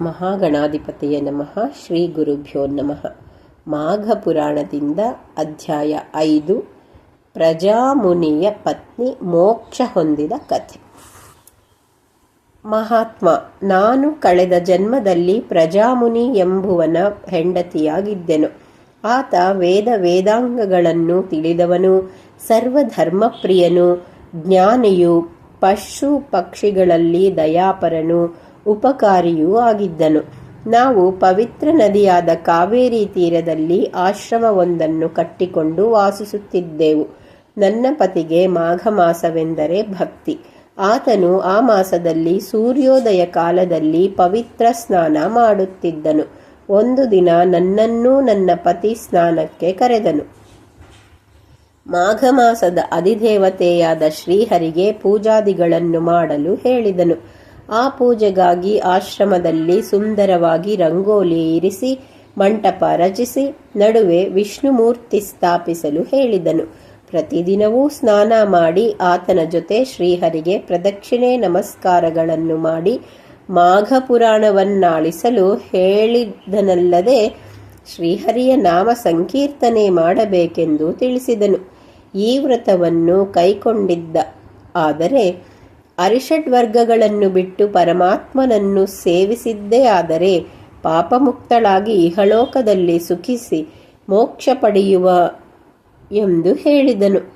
ಮಹಾಗಣಾಧಿಪತಿಯ ನಮಃ, ಶ್ರೀ ಗುರುಭ್ಯೋ ನಮಃ. ಮಾಘ ಪುರಾಣದಿಂದ ಅಧ್ಯಾಯ ಐದು, ಪ್ರಜಾಮುನಿಯ ಪತ್ನಿ ಮೋಕ್ಷ ಹೊಂದಿದ ಕಥೆ. ಮಹಾತ್ಮ, ನಾನು ಕಳೆದ ಜನ್ಮದಲ್ಲಿ ಪ್ರಜಾಮುನಿ ಎಂಬುವನ ಹೆಂಡತಿಯಾಗಿದ್ದೆನು. ಆತ ವೇದ ವೇದಾಂಗಗಳನ್ನು ತಿಳಿದವನು, ಸರ್ವಧರ್ಮಪ್ರಿಯನು, ಜ್ಞಾನಿಯು, ಪಶು ಪಕ್ಷಿಗಳಲ್ಲಿ ದಯಾಪರನು ಉಪಕಾರಿಯೂ ಆಗಿದ್ದನು. ನಾವು ಪವಿತ್ರ ನದಿಯಾದ ಕಾವೇರಿ ತೀರದಲ್ಲಿ ಆಶ್ರಮವೊಂದನ್ನು ಕಟ್ಟಿಕೊಂಡು ವಾಸಿಸುತ್ತಿದ್ದೆವು. ನನ್ನ ಪತಿಗೆ ಮಾಘ ಮಾಸವೆಂದರೆ ಭಕ್ತಿ. ಆತನು ಆ ಮಾಸದಲ್ಲಿ ಸೂರ್ಯೋದಯ ಕಾಲದಲ್ಲಿ ಪವಿತ್ರ ಸ್ನಾನ ಮಾಡುತ್ತಿದ್ದನು. ಒಂದು ದಿನ ನನ್ನನ್ನೂ ನನ್ನ ಪತಿ ಸ್ನಾನಕ್ಕೆ ಕರೆದನು. ಮಾಘ ಮಾಸದ ಅಧಿದೇವತೆಯಾದ ಶ್ರೀಹರಿಗೆ ಪೂಜಾದಿಗಳನ್ನು ಮಾಡಲು ಹೇಳಿದನು. ಆ ಪೂಜೆಗಾಗಿ ಆಶ್ರಮದಲ್ಲಿ ಸುಂದರವಾಗಿ ರಂಗೋಲಿ ಇರಿಸಿ, ಮಂಟಪ ರಚಿಸಿ, ನಡುವೆ ವಿಷ್ಣುಮೂರ್ತಿ ಸ್ಥಾಪಿಸಲು ಹೇಳಿದನು. ಪ್ರತಿದಿನವೂ ಸ್ನಾನ ಮಾಡಿ ಆತನ ಜೊತೆ ಶ್ರೀಹರಿಗೆ ಪ್ರದಕ್ಷಿಣೆ ನಮಸ್ಕಾರಗಳನ್ನು ಮಾಡಿ ಮಾಘ ಪುರಾಣವನ್ನಾಳಿಸಲು ಹೇಳಿದನಲ್ಲದೆ ಶ್ರೀಹರಿಯ ನಾಮ ಸಂಕೀರ್ತನೆ ಮಾಡಬೇಕೆಂದು ತಿಳಿಸಿದನು. ಈ ವ್ರತವನ್ನು ಕೈಕೊಂಡಿದ್ದ. ಆದರೆ ಅರಿಷಡ್ ವರ್ಗಗಳನ್ನು ಬಿಟ್ಟು ಪರಮಾತ್ಮನನ್ನು ಸೇವಿಸಿದ್ದೇ ಆದರೆ ಪಾಪಮುಕ್ತಳಾಗಿ ಇಹಲೋಕದಲ್ಲಿ ಸುಖಿಸಿ ಮೋಕ್ಷ ಪಡೆಯುವ ಎಂದು ಹೇಳಿದನು.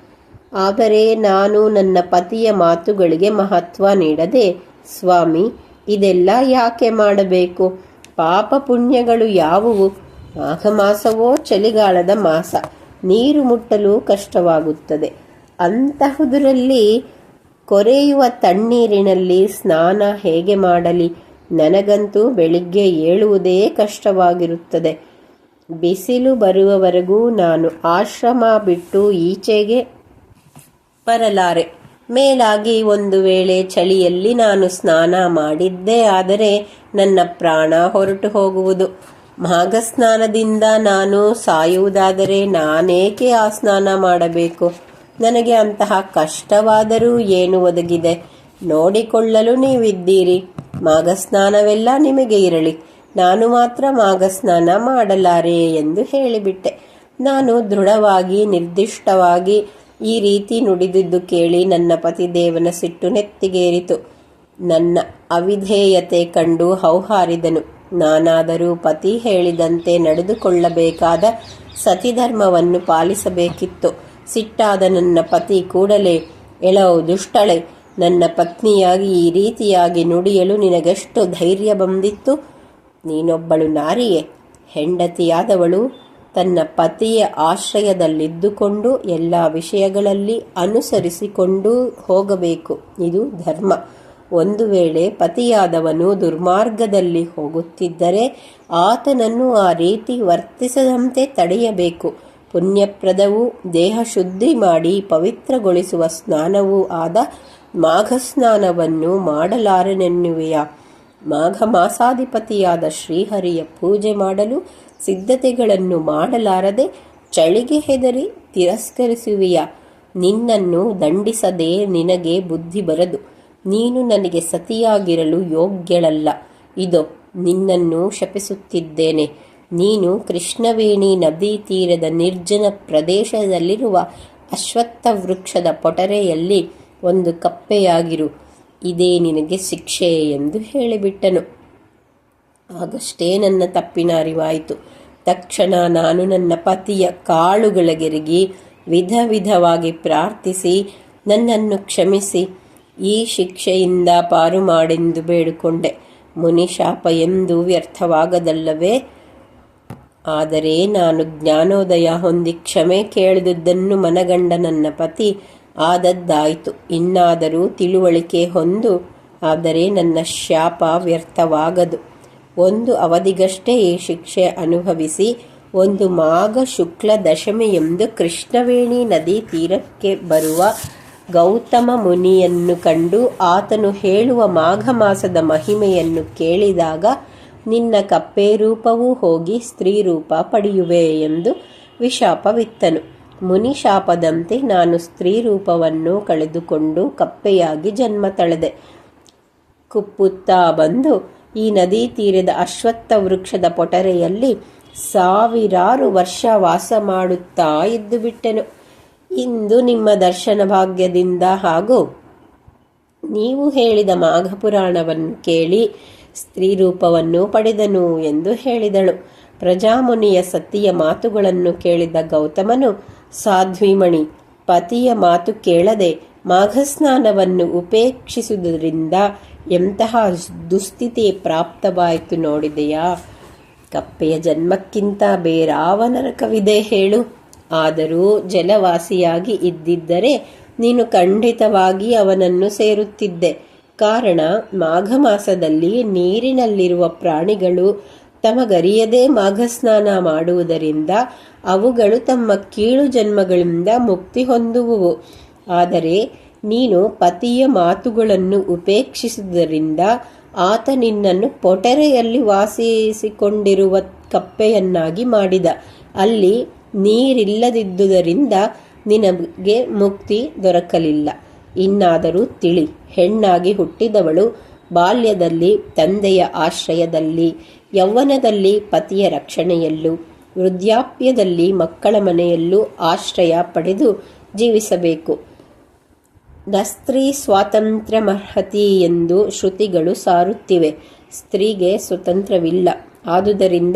ಆದರೆ ನಾನು ನನ್ನ ಪತಿಯ ಮಾತುಗಳಿಗೆ ಮಹತ್ವ ನೀಡದೆ, ಸ್ವಾಮಿ, ಇದೆಲ್ಲ ಯಾಕೆ ಮಾಡಬೇಕು? ಪಾಪ ಪುಣ್ಯಗಳು ಯಾವುವು? ಮಾಘ ಮಾಸವೋ ಚಳಿಗಾಲದ ಮಾಸ. ನೀರು ಮುಟ್ಟಲು ಕಷ್ಟವಾಗುತ್ತದೆ. ಅಂತಹುದರಲ್ಲಿ ಕೊರೆಯುವ ತಣ್ಣೀರಿನಲ್ಲಿ ಸ್ನಾನ ಹೇಗೆ ಮಾಡಲಿ? ನನಗಂತೂ ಬೆಳಿಗ್ಗೆ ಏಳುವುದೇ ಕಷ್ಟವಾಗಿರುತ್ತದೆ. ಬಿಸಿಲು ಬರುವವರೆಗೂ ನಾನು ಆಶ್ರಮ ಬಿಟ್ಟು ಈಚೆಗೆ ಬರಲಾರೆ. ಮೇಲಾಗಿ ಒಂದು ವೇಳೆ ಚಳಿಯಲ್ಲಿ ನಾನು ಸ್ನಾನ ಮಾಡಿದ್ದೇ ಆದರೆ ನನ್ನ ಪ್ರಾಣ ಹೊರಟು ಹೋಗುವುದು. ಮಾಘ ಸ್ನಾನದಿಂದ ನಾನು ಸಾಯುವುದಾದರೆ ನಾನೇಕೆ ಆ ಸ್ನಾನ ಮಾಡಬೇಕು? ನನಗೆ ಅಂತಹ ಕಷ್ಟವಾದರೂ ಏನು ಒದಗಿದೆ? ನೋಡಿಕೊಳ್ಳಲು ನೀವಿದ್ದೀರಿ. ಮಾಘಸ್ನಾನವೆಲ್ಲ ನಿಮಗೆ ಇರಲಿ. ನಾನು ಮಾತ್ರ ಮಾಘಸ್ನಾನ ಮಾಡಲಾರೆ ಎಂದು ಹೇಳಿಬಿಟ್ಟೆ. ನಾನು ದೃಢವಾಗಿ, ನಿರ್ದಿಷ್ಟವಾಗಿ ಈ ರೀತಿ ನುಡಿದಿದ್ದು ಕೇಳಿ ನನ್ನ ಪತಿದೇವನ ಸಿಟ್ಟು ನೆತ್ತಿಗೇರಿತು. ನನ್ನ ಅವಿಧೇಯತೆ ಕಂಡು ಹೌಹಾರಿದನು. ನಾನಾದರೂ ಪತಿ ಹೇಳಿದಂತೆ ನಡೆದುಕೊಳ್ಳಬೇಕಾದ ಸತಿಧರ್ಮವನ್ನು ಪಾಲಿಸಬೇಕಿತ್ತು. ಸಿಟ್ಟಾದ ನನ್ನ ಪತಿ ಕೂಡಲೇ ಎಳವು ದುಷ್ಟಳೆ, ನನ್ನ ಪತ್ನಿಯಾಗಿ ಈ ರೀತಿಯಾಗಿ ನುಡಿಯಲು ನಿನಗೆಷ್ಟು ಧೈರ್ಯ ಬಂದಿತ್ತು? ನೀನೊಬ್ಬಳು ನಾರಿಯೇ. ಹೆಂಡತಿಯಾದವಳು ತನ್ನ ಪತಿಯ ಆಶ್ರಯದಲ್ಲಿದ್ದುಕೊಂಡು ಎಲ್ಲ ವಿಷಯಗಳಲ್ಲಿ ಅನುಸರಿಸಿಕೊಂಡು ಹೋಗಬೇಕು. ಇದು ಧರ್ಮ. ಒಂದು ವೇಳೆ ಪತಿಯಾದವನು ದುರ್ಮಾರ್ಗದಲ್ಲಿ ಹೋಗುತ್ತಿದ್ದರೆ, ಆತನನ್ನು ಆ ರೀತಿ ವರ್ತಿಸದಂತೆ ತಡೆಯಬೇಕು. ಪುಣ್ಯಪ್ರದವೂ ದೇಹ ಶುದ್ಧಿ ಮಾಡಿ ಪವಿತ್ರಗೊಳಿಸುವ ಸ್ನಾನವೂ ಆದ ಮಾಘ ಸ್ನಾನವನ್ನು ಮಾಡಲಾರನೆನ್ನುವೆಯ? ಮಾಘ ಮಾಸಾಧಿಪತಿಯಾದ ಶ್ರೀಹರಿಯ ಪೂಜೆ ಮಾಡಲು ಸಿದ್ಧತೆಗಳನ್ನು ಮಾಡಲಾರದೆ ಚಳಿಗೆ ಹೆದರಿ ತಿರಸ್ಕರಿಸುವೆಯ? ನಿನ್ನನ್ನು ದಂಡಿಸದೆ ನಿನಗೆ ಬುದ್ಧಿ ಬರದು. ನೀನು ನನಗೆ ಸತಿಯಾಗಿರಲು ಯೋಗ್ಯಳಲ್ಲ. ಇದೋ, ನಿನ್ನನ್ನು ಶಪಿಸುತ್ತಿದ್ದೇನೆ. ನೀನು ಕೃಷ್ಣವೇಣಿ ನದಿ ತೀರದ ನಿರ್ಜನ ಪ್ರದೇಶದಲ್ಲಿರುವ ಅಶ್ವತ್ಥ ವೃಕ್ಷದ ಪೊಟರೆಯಲ್ಲಿ ಒಂದು ಕಪ್ಪೆಯಾಗಿರು. ಇದೇ ನಿನಗೆ ಶಿಕ್ಷೆ ಎಂದು ಹೇಳಿಬಿಟ್ಟನು. ಆಗಷ್ಟೇ ನನ್ನ ತಪ್ಪಿನ ಅರಿವಾಯಿತು. ತಕ್ಷಣ ನಾನು ನನ್ನ ಪತಿಯ ಕಾಳುಗಳಗೆರಿಗಿ ವಿಧ ವಿಧವಾಗಿ ಪ್ರಾರ್ಥಿಸಿ, ನನ್ನನ್ನು ಕ್ಷಮಿಸಿ. ಈ ಶಿಕ್ಷೆಯಿಂದ ಪಾರು ಮಾಡೆಂದು ಬೇಡಿಕೊಂಡೆ. ಮುನಿಶಾಪ ಎಂದು ವ್ಯರ್ಥವಾಗದಲ್ಲವೇ? ಆದರೆ ನಾನು ಜ್ಞಾನೋದಯ ಹೊಂದಿ ಕ್ಷಮೆ ಕೇಳಿದುದನ್ನು ಮನಗಂಡ ನನ್ನ ಪತಿ ಆದದ್ದಾಯಿತು. ಇನ್ನಾದರೂ ತಿಳುವಳಿಕೆ ಹೊಂದು, ಆದರೆ ನನ್ನ ಶಾಪ ವ್ಯರ್ಥವಾಗದು. ಒಂದು ಅವಧಿಗಷ್ಟೇ ಈ ಶಿಕ್ಷೆ ಅನುಭವಿಸಿ, ಒಂದು ಮಾಘ ಶುಕ್ಲ ದಶಮಿಯೆಂದು ಕೃಷ್ಣವೇಣಿ ನದಿ ತೀರಕ್ಕೆ ಬರುವ ಗೌತಮ ಮುನಿಯನ್ನು ಕಂಡು, ಆತನು ಹೇಳುವ ಮಾಘ ಮಾಸದ ಮಹಿಮೆಯನ್ನು ಕೇಳಿದಾಗ ನಿನ್ನ ಕಪ್ಪೆ ರೂಪವೂ ಹೋಗಿ ಸ್ತ್ರೀ ರೂಪ ಪಡೆಯುವೆ ಎಂದು ವಿಶಾಪವಿತ್ತನು. ಮುನಿ ಶಾಪದಂತೆ ನಾನು ಸ್ತ್ರೀ ರೂಪವನ್ನು ಕಳೆದುಕೊಂಡು ಕಪ್ಪೆಯಾಗಿ ಜನ್ಮ ತಳೆದೆ. ಕುಪ್ಪುತ್ತಾ ಬಂದು ಈ ನದಿ ತೀರದ ಅಶ್ವತ್ಥ ವೃಕ್ಷದ ಪೊಟರೆಯಲ್ಲಿ ಸಾವಿರಾರು ವರ್ಷ ವಾಸ ಮಾಡುತ್ತಾ ಇದ್ದು ಬಿಟ್ಟೆನು. ಇಂದು ನಿಮ್ಮ ದರ್ಶನ ಭಾಗ್ಯದಿಂದ ಹಾಗೂ ನೀವು ಹೇಳಿದ ಮಾಘಪುರಾಣವನ್ನು ಕೇಳಿ ಸ್ತ್ರೀ ರೂಪವನ್ನು ಪಡೆದನು ಎಂದು ಹೇಳಿದಳು. ಪ್ರಜಾಮುನಿಯ ಸತಿಯ ಮಾತುಗಳನ್ನು ಕೇಳಿದ ಗೌತಮನು, ಸಾಧ್ವಿಮಣಿ, ಪತಿಯ ಮಾತು ಕೇಳದೆ ಮಾಘಸ್ನಾನವನ್ನು ಉಪೇಕ್ಷಿಸುವುದರಿಂದ ಎಂತಹ ದುಸ್ಥಿತಿ ಪ್ರಾಪ್ತವಾಯಿತು ನೋಡಿದೆಯಾ? ಕಪ್ಪೆಯ ಜನ್ಮಕ್ಕಿಂತ ಬೇರಾವ ನರಕವಿದೆ ಹೇಳು. ಆದರೂ ಜಲವಾಸಿಯಾಗಿ ಇದ್ದಿದ್ದರೆ ನೀನು ಖಂಡಿತವಾಗಿ ಅವನನ್ನು ಸೇರುತ್ತಿದ್ದೆ. ಕಾರಣ ಮಾಘ ಮಾಸದಲ್ಲಿ ನೀರಿನಲ್ಲಿರುವ ಪ್ರಾಣಿಗಳು ತಮಗರಿಯದೇ ಮಾಘಸ್ನಾನ ಮಾಡುವುದರಿಂದ ಅವುಗಳು ತಮ್ಮ ಕೀಳು ಜನ್ಮಗಳಿಂದ ಮುಕ್ತಿ ಹೊಂದುವುವು. ಆದರೆ ನೀನು ಪತಿಯ ಮಾತುಗಳನ್ನು ಉಪೇಕ್ಷಿಸುವುದರಿಂದ ಆತ ನಿನ್ನನ್ನು ಪೊಟರೆಯಲ್ಲಿ ವಾಸಿಸಿಕೊಂಡಿರುವ ಕಪ್ಪೆಯನ್ನಾಗಿ ಮಾಡಿದ. ಅಲ್ಲಿ ನೀರಿಲ್ಲದಿದ್ದುದರಿಂದ ನಿನಗೆ ಮುಕ್ತಿ ದೊರಕಲಿಲ್ಲ. ಇನ್ನಾದರೂ ತಿಳಿ. ಹೆಣ್ಣಾಗಿ ಹುಟ್ಟಿದವಳು ಬಾಲ್ಯದಲ್ಲಿ ತಂದೆಯ ಆಶ್ರಯದಲ್ಲಿ, ಯೌವನದಲ್ಲಿ ಪತಿಯ ರಕ್ಷಣೆಯಲ್ಲೂ, ವೃದ್ಧಾಪ್ಯದಲ್ಲಿ ಮಕ್ಕಳ ಮನೆಯಲ್ಲೂ ಆಶ್ರಯ ಪಡೆದು ಜೀವಿಸಬೇಕು. ಗಸ್ತ್ರಿ ಸ್ವಾತಂತ್ರ್ಯ ಮರ್ಹತಿ ಎಂದು ಶ್ರುತಿಗಳು ಸಾರುತ್ತಿವೆ. ಸ್ತ್ರೀಗೆ ಸ್ವತಂತ್ರವಿಲ್ಲ. ಆದುದರಿಂದ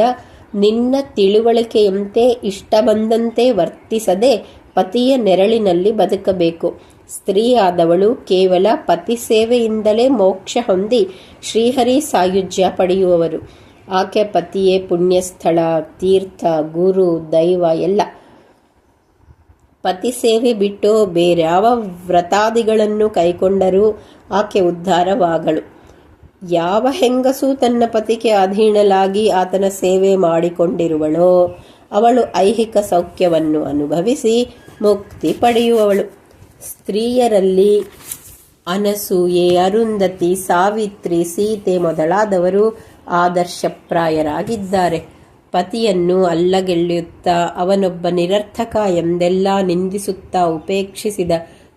ನಿನ್ನ ತಿಳುವಳಿಕೆಯಂತೆ ಇಷ್ಟ ಬಂದಂತೆ ವರ್ತಿಸದೆ ಪತಿಯ ನೆರಳಿನಲ್ಲಿ ಬದುಕಬೇಕು. ಸ್ತ್ರೀಯಾದವಳು ಕೇವಲ ಪತಿ ಸೇವೆಯಿಂದಲೇ ಮೋಕ್ಷ ಹೊಂದಿ ಶ್ರೀಹರಿ ಸಾಯುಜ್ಯ ಪಡೆಯುವವರು. ಆಕೆ ಪತಿಯೇ ಪುಣ್ಯಸ್ಥಳ, ತೀರ್ಥ, ಗುರು, ದೈವ ಎಲ್ಲ. ಪತಿ ಸೇವೆ ಬಿಟ್ಟು ಬೇರ್ಯಾವ ವ್ರತಾದಿಗಳನ್ನು ಕೈಕೊಂಡರೂ ಆಕೆ ಉದ್ಧಾರವಾಗಳು. ಯಾವ ಹೆಂಗಸು ತನ್ನ ಪತಿಗೆ ಅಧೀನಲಾಗಿ ಆತನ ಸೇವೆ ಮಾಡಿಕೊಂಡಿರುವಳೋ, ಅವಳು ಐಹಿಕ ಸೌಖ್ಯವನ್ನು ಅನುಭವಿಸಿ ಮುಕ್ತಿ ಪಡೆಯುವವಳು. ಸ್ತ್ರೀಯರಲ್ಲಿ ಅನಸೂಯೆ ಅರುಂಧತಿ, ಸಾವಿತ್ರಿ, ಸೀತೆ ಮೊದಲಾದವರು ಆದರ್ಶಪ್ರಾಯರಾಗಿದ್ದಾರೆ. ಪತಿಯನ್ನು ಅಲ್ಲಗೆಳೆಯುತ್ತಾ ಅವನೊಬ್ಬ ನಿರರ್ಥಕ ಎಂದೆಲ್ಲ ನಿಂದಿಸುತ್ತಾ ಉಪೇಕ್ಷಿಸಿದ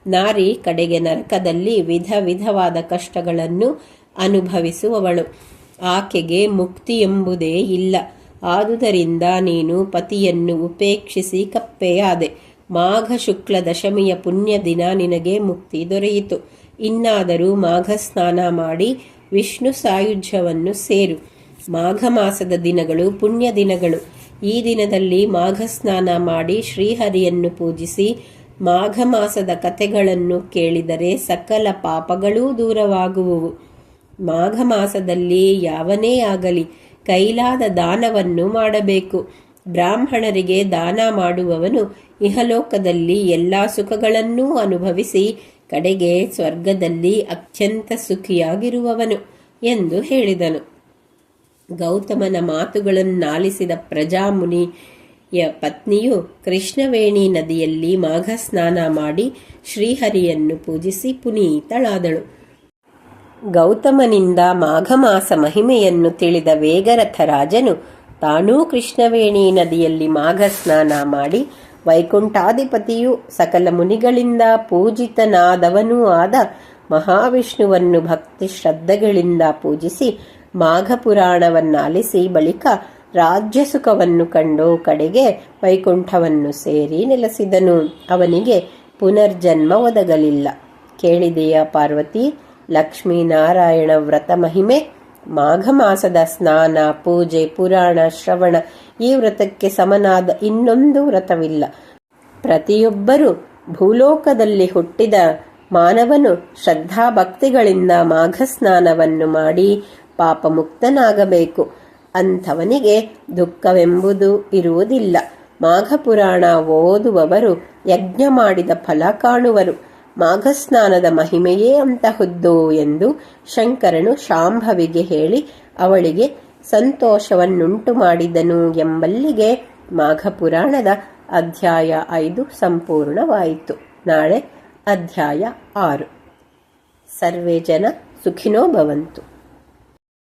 ನಾರಿ ಕಡೆಗೆ ನರಕದಲ್ಲಿ ವಿಧ ವಿಧವಾದ ಕಷ್ಟಗಳನ್ನು ಅನುಭವಿಸುವವಳು. ಆಕೆಗೆ ಮುಕ್ತಿ ಎಂಬುದೇ ಇಲ್ಲ. ಆದುದರಿಂದ ನೀನು ಪತಿಯನ್ನು ಉಪೇಕ್ಷಿಸಿ ಕಪ್ಪೆಯಾದೆ. ಮಾಘ ಶುಕ್ಲ ದಶಮಿಯ ಪುಣ್ಯ ದಿನ ನಿನಗೆ ಮುಕ್ತಿ ದೊರೆಯಿತು. ಇನ್ನಾದರೂ ಮಾಘ ಸ್ನಾನ ಮಾಡಿ ವಿಷ್ಣು ಸಾಯುಜ್ಯವನ್ನು ಸೇರು. ಮಾಘ ಮಾಸದ ದಿನಗಳು ಪುಣ್ಯ ದಿನಗಳು. ಈ ದಿನದಲ್ಲಿ ಮಾಘ ಸ್ನಾನ ಮಾಡಿ ಶ್ರೀಹರಿಯನ್ನು ಪೂಜಿಸಿ ಮಾಘ ಮಾಸದ ಕಥೆಗಳನ್ನು ಕೇಳಿದರೆ ಸಕಲ ಪಾಪಗಳೂ ದೂರವಾಗುವುವು. ಮಾಘ ಮಾಸದಲ್ಲಿ ಯಾವನೇ ಆಗಲಿ ಕೈಲಾದ ದಾನವನ್ನು ಮಾಡಬೇಕು. ಬ್ರಾಹ್ಮಣರಿಗೆ ದಾನ ಮಾಡುವವನು ಇಹಲೋಕದಲ್ಲಿ ಎಲ್ಲ ಸುಖಗಳನ್ನೂ ಅನುಭವಿಸಿ ಕಡೆಗೆ ಸ್ವರ್ಗದಲ್ಲಿ ಅತ್ಯಂತ ಸುಖಿಯಾಗಿರುವವನು ಎಂದು ಹೇಳಿದನು. ಗೌತಮನ ಮಾತುಗಳನ್ನಾಲಿಸಿದ ಪ್ರಜಾಮುನಿಯ ಪತ್ನಿಯು ಕೃಷ್ಣವೇಣಿ ನದಿಯಲ್ಲಿ ಮಾಘ ಸ್ನಾನ ಮಾಡಿ ಶ್ರೀಹರಿಯನ್ನು ಪೂಜಿಸಿ ಪುನೀತಳಾದಳು. ಗೌತಮನಿಂದ ಮಾಘ ಮಾಸ ಮಹಿಮೆಯನ್ನು ತಿಳಿದ ವೇಗರಥ ರಾಜನು ತಾನೂ ಕೃಷ್ಣವೇಣಿ ನದಿಯಲ್ಲಿ ಮಾಘ ಸ್ನಾನ ಮಾಡಿ ವೈಕುಂಠಾಧಿಪತಿಯು ಸಕಲ ಮುನಿಗಳಿಂದ ಪೂಜಿತನಾದವನೂ ಆದ ಮಹಾವಿಷ್ಣುವನ್ನು ಭಕ್ತಿ ಶ್ರದ್ಧೆಗಳಿಂದ ಪೂಜಿಸಿ ಮಾಘ ಪುರಾಣವನ್ನಾಲಿಸಿ ಬಳಿಕ ರಾಜ್ಯ ಸುಖವನ್ನು ಕಂಡು ಕಡೆಗೆ ವೈಕುಂಠವನ್ನು ಸೇರಿ ನೆಲೆಸಿದನು. ಅವನಿಗೆ ಪುನರ್ಜನ್ಮ ಒದಗಲಿಲ್ಲ. ಕೇಳಿದೆಯ ಪಾರ್ವತಿ, ಲಕ್ಷ್ಮೀನಾರಾಯಣ ವ್ರತ ಮಹಿಮೆ? ಮಾಘ ಮಾಸದ ಸ್ನಾನ ಪೂಜೆ, ಪುರಾಣ, ಶ್ರವಣ ಈ ವ್ರತಕ್ಕೆ ಸಮನಾದ ಇನ್ನೊಂದು ವ್ರತವಿಲ್ಲ. ಪ್ರತಿಯೊಬ್ಬರೂ ಭೂಲೋಕದಲ್ಲಿ ಹುಟ್ಟಿದ ಮಾನವನು ಶ್ರದ್ಧಾಭಕ್ತಿಗಳಿಂದ ಮಾಘ ಸ್ನಾನವನ್ನು ಮಾಡಿ ಪಾಪ ಮುಕ್ತನಾಗಬೇಕು ಅಂಥವನಿಗೆ ದುಃಖವೆಂಬುದು ಇರುವುದಿಲ್ಲ. ಮಾಘ ಪುರಾಣ ಓದುವವರು ಯಜ್ಞ ಮಾಡಿದ ಫಲ ಕಾಣುವರು. ಮಾಘಸ್ನಾನದ ಮಹಿಮೆಯೇ ಅಂತಹದ್ದು ಎಂದು ಶಂಕರನು ಶಾಂಭವಿಗೆ ಹೇಳಿ, ಅವಳಿಗೆ ಸಂತೋಷವನ್ನುಂಟು ಮಾಡಿದನು ಎಂಬಲ್ಲಿಗೆ ಮಾಘಪುರಾಣದ ಅಧ್ಯಾಯ ಐದು ಸಂಪೂರ್ಣವಾಯಿತು. ನಾಳೆ ಅಧ್ಯಾಯ ಆರು. ಸರ್ವೇ ಜನ ಸುಖಿನೋ ಭವಂತು.